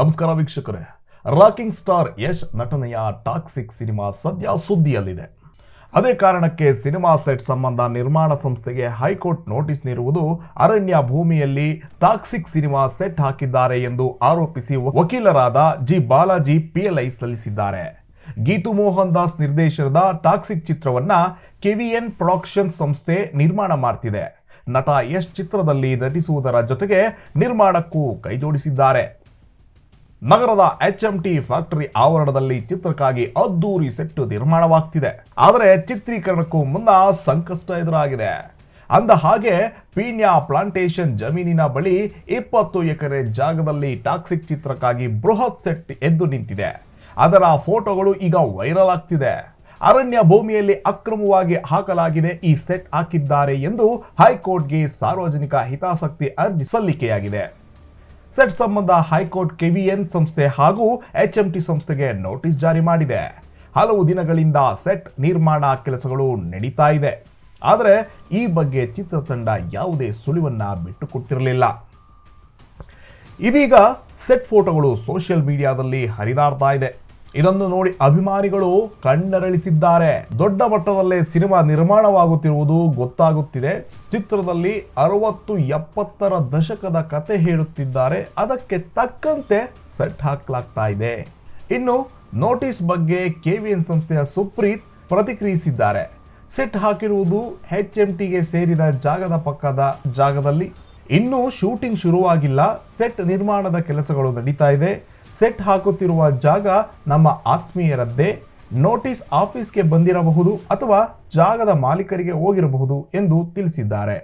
ನಮಸ್ಕಾರ ವೀಕ್ಷಕರೇ. Rocking star Yash ನಟನೆಯ ಟಾಕ್ಸಿಕ್ ಸಿನಿಮಾ ಸದ್ಯ ಸುದ್ದಿಯಲ್ಲಿದೆ. ಅದೇ ಕಾರಣಕ್ಕೆ ಸಿನಿಮಾ ಸೆಟ್ ಸಂಬಂಧ ನಿರ್ಮಾಣ ಸಂಸ್ಥೆಗೆ ಹೈಕೋರ್ಟ್ ನೋಟಿಸ್ ನೀಡುವುದು ಅರಣ್ಯ ಭೂಮಿಯಲ್ಲಿ ಟಾಕ್ಸಿಕ್ ಸಿನಿಮಾ ಸೆಟ್ ಹಾಕಿದ್ದಾರೆ ಎಂದು ಆರೋಪಿಸಿ ವಕೀಲರಾದ ಜಿ ಬಾಲಾಜಿ ಪಿಎಲ್ಐ ಸಲ್ಲಿಸಿದ್ದಾರೆ. ಗೀತು ಮೋಹನ್ ದಾಸ್ ನಿರ್ದೇಶನದ ಟಾಕ್ಸಿಕ್ ಚಿತ್ರವನ್ನ ಕೆವಿಎನ್ ಪ್ರೊಡಕ್ಷನ್ ಸಂಸ್ಥೆ ನಿರ್ಮಾಣ ಮಾಡ್ತಿದೆ. ನಟ ಯಶ್ ಚಿತ್ರದಲ್ಲಿ ನಟಿಸುವುದರ ಜೊತೆಗೆ ನಿರ್ಮಾಣಕ್ಕೂ ಕೈಜೋಡಿಸಿದ್ದಾರೆ. ನಗರದ ಎಚ್ ಎಂ ಟಿ ಫ್ಯಾಕ್ಟರಿ ಆವರಣದಲ್ಲಿ ಚಿತ್ರಕ್ಕಾಗಿ ಅದ್ದೂರಿ ಸೆಟ್ ನಿರ್ಮಾಣವಾಗ್ತಿದೆ. ಆದರೆ ಚಿತ್ರೀಕರಣಕ್ಕೂ ಮುನ್ನ ಸಂಕಷ್ಟ ಎದುರಾಗಿದೆ. ಅಂದ ಹಾಗೆ, ಪೀಣ್ಯ ಪ್ಲಾಂಟೇಶನ್ ಜಮೀನಿನ ಬಳಿ ಇಪ್ಪತ್ತು ಎಕರೆ ಜಾಗದಲ್ಲಿ ಟಾಕ್ಸಿಕ್ ಚಿತ್ರಕ್ಕಾಗಿ ಬೃಹತ್ ಸೆಟ್ ಎದ್ದು ನಿಂತಿದೆ. ಅದರ ಫೋಟೋಗಳು ಈಗ ವೈರಲ್ ಆಗ್ತಿದೆ. ಅರಣ್ಯ ಭೂಮಿಯಲ್ಲಿ ಅಕ್ರಮವಾಗಿ ಹಾಕಲಾಗಿದೆ ಈ ಸೆಟ್ ಹಾಕಿದ್ದಾರೆ ಎಂದು ಹೈಕೋರ್ಟ್ಗೆ ಸಾರ್ವಜನಿಕ ಹಿತಾಸಕ್ತಿ ಅರ್ಜಿ ಸಲ್ಲಿಕೆಯಾಗಿದೆ. ಸೆಟ್ ಸಂಬಂಧ ಹೈಕೋರ್ಟ್ ಕೆವಿಎನ್ ಸಂಸ್ಥೆ ಹಾಗೂ ಎಚ್ಎಂಟಿ ಸಂಸ್ಥೆಗೆ ನೋಟಿಸ್ ಜಾರಿ ಮಾಡಿದೆ. ಹಲವು ದಿನಗಳಿಂದ ಸೆಟ್ ನಿರ್ಮಾಣ ಕೆಲಸಗಳು ನಡೀತಾ ಇದೆ. ಆದರೆ ಈ ಬಗ್ಗೆ ಚಿತ್ರತಂಡ ಯಾವುದೇ ಸುಳಿವನ್ನ ಬಿಟ್ಟುಕೊಟ್ಟಿರಲಿಲ್ಲ. ಇದೀಗ ಸೆಟ್ ಫೋಟೋಗಳು ಸೋಷಿಯಲ್ ಮೀಡಿಯಾದಲ್ಲಿ ಹರಿದಾಡ್ತಾ ಇದೆ. ಇದನ್ನು ನೋಡಿ ಅಭಿಮಾನಿಗಳು ಕಣ್ಣರಳಿಸಿದ್ದಾರೆ. ದೊಡ್ಡ ಮಟ್ಟದಲ್ಲೇ ಸಿನಿಮಾ ನಿರ್ಮಾಣವಾಗುತ್ತಿರುವುದು ಗೊತ್ತಾಗುತ್ತಿದೆ. ಚಿತ್ರದಲ್ಲಿ ಅರವತ್ತು ಎಪ್ಪತ್ತರ ದಶಕದ ಕತೆ ಹೇಳುತ್ತಿದ್ದಾರೆ. ಅದಕ್ಕೆ ತಕ್ಕಂತೆ ಸೆಟ್ ಹಾಕಲಾಗ್ತಾ ಇದೆ. ಇನ್ನು ನೋಟಿಸ್ ಬಗ್ಗೆ ಕೆವಿಎನ್ ಸಂಸ್ಥೆಯ ಸುಪ್ರೀತ್ ಪ್ರತಿಕ್ರಿಯಿಸಿದ್ದಾರೆ. ಸೆಟ್ ಹಾಕಿರುವುದು ಎಚ್ ಎಂ ಟಿಗೆ ಸೇರಿದ ಜಾಗದ ಪಕ್ಕದ ಜಾಗದಲ್ಲಿ ಇನ್ನೂ ಶೂಟಿಂಗ್ ಶುರುವಾಗಿಲ್ಲ. ಸೆಟ್ ನಿರ್ಮಾಣದ ಕೆಲಸಗಳು ನಡೀತಾ ಇದೆ ಸೆಟ್ ಹಾಕುತ್ತಿರುವ ಜಾಗ ನಮ್ಮ ಆತ್ಮೀಯರದ್ದೇ. ನೋಟಿಸ್ ಆಫೀಸ್ಗೆ ಬಂದಿರಬಹುದು ಅಥವಾ ಜಾಗದ ಮಾಲೀಕರಿಗೆ ಹೋಗಿರಬಹುದು ಎಂದು ತಿಳಿಸಿದ್ದಾರೆ.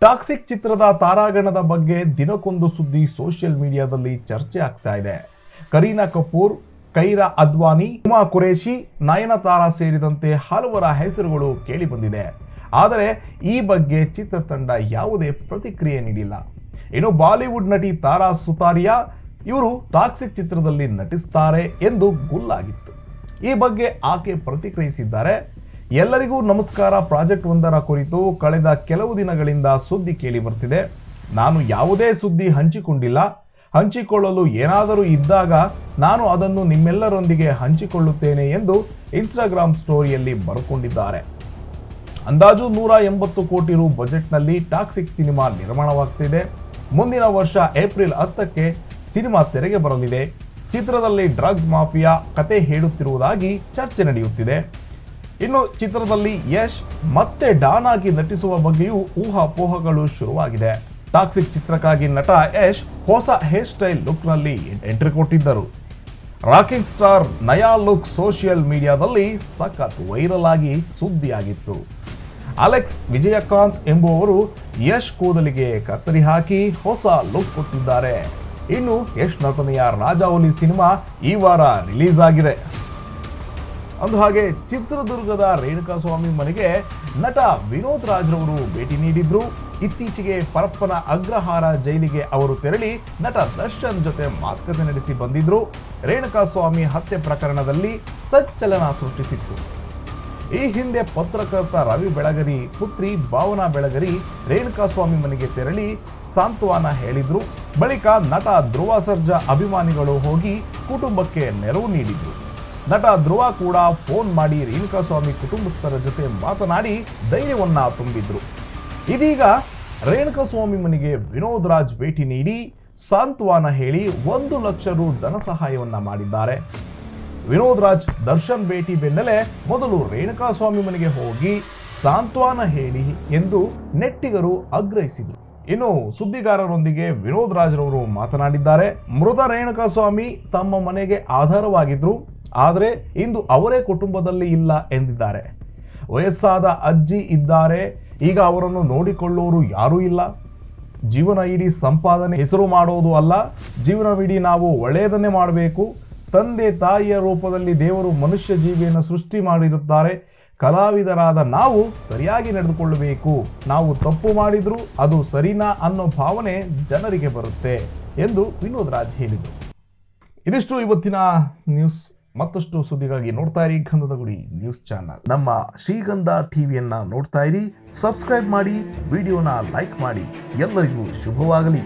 ಟಾಕ್ಸಿಕ್ ಚಿತ್ರದ ತಾರಾಗಣದ ಬಗ್ಗೆ ದಿನಕ್ಕೊಂದು ಸುದ್ದಿ ಸೋಷಿಯಲ್ ಮೀಡಿಯಾದಲ್ಲಿ ಚರ್ಚೆ ಆಗ್ತಾ ಇದೆ. ಕರೀನಾ ಕಪೂರ್, ಕೈರಾ ಅದ್ವಾನಿ, ಉಮಾ ಕುರೇಶಿ ನಯನತಾರಾ ಸೇರಿದಂತೆ ಹಲವರ ಹೆಸರುಗಳು ಕೇಳಿಬಂದಿದೆ. ಆದರೆ ಈ ಬಗ್ಗೆ ಚಿತ್ರತಂಡ ಯಾವುದೇ ಪ್ರತಿಕ್ರಿಯೆ ನೀಡಿಲ್ಲ. ಇನ್ನು ಬಾಲಿವುಡ್ ನಟಿ ತಾರಾ ಸುತಾರಿಯಾ ಇವರು ಟಾಕ್ಸಿಕ್ ಚಿತ್ರದಲ್ಲಿ ನಟಿಸ್ತಾರೆ ಎಂದು ಗುಲ್ಲಾಗಿತ್ತು. ಈ ಬಗ್ಗೆ ಆಕೆ ಪ್ರತಿಕ್ರಿಯಿಸಿದ್ದಾರೆ. ಎಲ್ಲರಿಗೂ ನಮಸ್ಕಾರ. ಪ್ರಾಜೆಕ್ಟ್ ಒಂದರ ಕುರಿತು ಕಳೆದ ಕೆಲವು ದಿನಗಳಿಂದ ಸುದ್ದಿ ಕೇಳಿ ಬರ್ತಿದೆ. ನಾನು ಯಾವುದೇ ಸುದ್ದಿ ಹಂಚಿಕೊಂಡಿಲ್ಲ. ಹಂಚಿಕೊಳ್ಳಲು ಏನಾದರೂ ಇದ್ದಾಗ ನಾನು ಅದನ್ನು ನಿಮ್ಮೆಲ್ಲರೊಂದಿಗೆ ಹಂಚಿಕೊಳ್ಳುತ್ತೇನೆ ಎಂದು ಇನ್ಸ್ಟಾಗ್ರಾಮ್ ಸ್ಟೋರಿಯಲ್ಲಿ ಬರ್ಕೊಂಡಿದ್ದಾರೆ. ಅಂದಾಜು ನೂರ ಎಂಬತ್ತು ಕೋಟಿ ರು ಬಜೆಟ್ನಲ್ಲಿ ಟಾಕ್ಸಿಕ್ ಸಿನಿಮಾ ನಿರ್ಮಾಣವಾಗ್ತಿದೆ. ಮುಂದಿನ ವರ್ಷ ಏಪ್ರಿಲ್ ಹತ್ತಕ್ಕೆ ಸಿನಿಮಾ ತೆರೆಗೆ ಬರಲಿದೆ. ಚಿತ್ರದಲ್ಲಿ ಡ್ರಗ್ಸ್ ಮಾಫಿಯಾ ಕತೆ ಹೇಳುತ್ತಿರುವುದಾಗಿ ಚರ್ಚೆ ನಡೆಯುತ್ತಿದೆ. ಇನ್ನು ಚಿತ್ರದಲ್ಲಿ ಯಶ್ ಮತ್ತೆ ಡಾನ್ ಆಗಿ ನಟಿಸುವ ಬಗ್ಗೆಯೂ ಊಹಾಪೋಹಗಳು ಶುರುವಾಗಿದೆ. ಟಾಕ್ಸಿಕ್ ಚಿತ್ರಕ್ಕಾಗಿ ನಟ ಯಶ್ ಹೊಸ ಹೇರ್ ಸ್ಟೈಲ್ ಲುಕ್ನಲ್ಲಿ ಎಂಟ್ರಿ ಕೊಟ್ಟಿದ್ದರು. ರಾಕಿಂಗ್ ಸ್ಟಾರ್ ನಯಾ ಲುಕ್ ಸೋಷಿಯಲ್ ಮೀಡಿಯಾದಲ್ಲಿ ಸಖತ್ ವೈರಲ್ ಆಗಿ ಸುದ್ದಿಯಾಗಿತ್ತು. ಅಲೆಕ್ಸ್ ವಿಜಯಕಾಂತ್ ಎಂಬುವವರು ಯಶ್ ಕೂದಲಿಗೆ ಕತ್ತರಿ ಹಾಕಿ ಹೊಸ ಲುಕ್ ಕೊಟ್ಟಿದ್ದಾರೆ. ಇನ್ನು ಯಶ್ ನಟನೆಯ ರಾಜಾವಲಿ ಸಿನಿಮಾ ಈ ವಾರ ರಿಲೀಸ್ ಆಗಿದೆ. ಅಂದ ಹಾಗೆ ಚಿತ್ರದುರ್ಗದ ರೇಣುಕಾಸ್ವಾಮಿ ಮನೆಗೆ ನಟ ವಿನೋದ್ ರಾಜ್ರವರು ಭೇಟಿ ನೀಡಿದ್ರು. ಇತ್ತೀಚೆಗೆ ಪರಪ್ಪನ ಅಗ್ರಹಾರ ಜೈಲಿಗೆ ಅವರು ತೆರಳಿ ನಟ ದರ್ಶನ್ ಜೊತೆ ಮಾತುಕತೆ ನಡೆಸಿ ಬಂದಿದ್ರು. ರೇಣುಕಾಸ್ವಾಮಿ ಹತ್ಯೆ ಪ್ರಕರಣದಲ್ಲಿ ಸಚ್ಚಲನ ಸೃಷ್ಟಿಸಿತ್ತು. ಈ ಹಿಂದೆ ಪತ್ರಕರ್ತ ರವಿ ಬೆಳಗರಿ ಪುತ್ರಿ ಭಾವನಾ ಬೆಳಗರಿ ರೇಣುಕಾಸ್ವಾಮಿ ಮನೆಗೆ ತೆರಳಿ ಸಾಂತ್ವನ ಹೇಳಿದ್ರು. ಬಳಿಕ ನಟ ಧ್ರುವ ಸರ್ಜಾ ಅಭಿಮಾನಿಗಳು ಹೋಗಿ ಕುಟುಂಬಕ್ಕೆ ನೆರವು ನೀಡಿದ್ರು. ನಟ ಧ್ರುವ ಕೂಡ ಫೋನ್ ಮಾಡಿ ರೇಣುಕಾಸ್ವಾಮಿ ಕುಟುಂಬಸ್ಥರ ಜೊತೆ ಮಾತನಾಡಿ ಧೈರ್ಯವನ್ನ ತುಂಬಿದ್ರು. ಇದೀಗ ರೇಣುಕಾಸ್ವಾಮಿ ಮನೆಗೆ ವಿನೋದ್ ರಾಜ್ ಭೇಟಿ ನೀಡಿ ಸಾಂತ್ವನ ಹೇಳಿ ಒಂದು ಲಕ್ಷ ರು ಧನ ಸಹಾಯವನ್ನ ಮಾಡಿದ್ದಾರೆ. ವಿನೋದ್ ರಾಜ್ ದರ್ಶನ್ ಭೇಟಿ ಬೆನ್ನಲ್ಲೇ ಮೊದಲು ರೇಣುಕಾಸ್ವಾಮಿ ಮನೆಗೆ ಹೋಗಿ ಸಾಂತ್ವನ ಹೇಳಿ ಎಂದು ನೆಟ್ಟಿಗರು ಆಗ್ರಹಿಸಿದರು. ಇನ್ನು ಸುದ್ದಿಗಾರರೊಂದಿಗೆ ವಿನೋದ್ ರಾಜ್ರವರು ಮಾತನಾಡಿದ್ದಾರೆ. ಮೃತ ರೇಣುಕಾಸ್ವಾಮಿ ತಮ್ಮ ಮನೆಗೆ ಆಧಾರವಾಗಿದ್ರು, ಆದರೆ ಇಂದು ಅವರೇ ಕುಟುಂಬದಲ್ಲಿ ಇಲ್ಲ ಎಂದಿದ್ದಾರೆ. ವಯಸ್ಸಾದ ಅಜ್ಜಿ ಇದ್ದಾರೆ, ಈಗ ಅವರನ್ನು ನೋಡಿಕೊಳ್ಳೋರು ಯಾರೂ ಇಲ್ಲ. ಜೀವನ ಇಡೀ ಸಂಪಾದನೆ ಹೆಸರು ಮಾಡೋದು ಅಲ್ಲ, ಜೀವನವಿಡೀ ನಾವು ಒಳ್ಳೆಯದನ್ನೇ ಮಾಡಬೇಕು. ತಂದೆ ತಾಯಿಯ ರೂಪದಲ್ಲಿ ದೇವರು ಮನುಷ್ಯ ಜೀವಿಯನ್ನು ಸೃಷ್ಟಿ ಮಾಡಿರುತ್ತಾರೆ. ಕಲಾವಿದರಾದ ನಾವು ಸರಿಯಾಗಿ ನಡೆದುಕೊಳ್ಳಬೇಕು. ನಾವು ತಪ್ಪು ಮಾಡಿದ್ರು ಅದು ಸರಿನಾ ಅನ್ನೋ ಭಾವನೆ ಜನರಿಗೆ ಬರುತ್ತೆ ಎಂದು ವಿನೋದ್ ರಾಜ್ ಹೇಳಿದರು. ಇದಿಷ್ಟು ಇವತ್ತಿನ ನ್ಯೂಸ್. ಮತ್ತಷ್ಟು ಸುದ್ದಿಗಾಗಿ ನೋಡ್ತಾ ಇರಿ ಗಂಧದ ಗುಡಿ ನ್ಯೂಸ್ ಚಾನಲ್. ನಮ್ಮ ಶ್ರೀಗಂಧ ಟಿವಿಯನ್ನ ನೋಡ್ತಾ ಇರಿ, ಸಬ್ಸ್ಕ್ರೈಬ್ ಮಾಡಿ, ವಿಡಿಯೋನ ಲೈಕ್ ಮಾಡಿ. ಎಲ್ಲರಿಗೂ ಶುಭವಾಗಲಿ.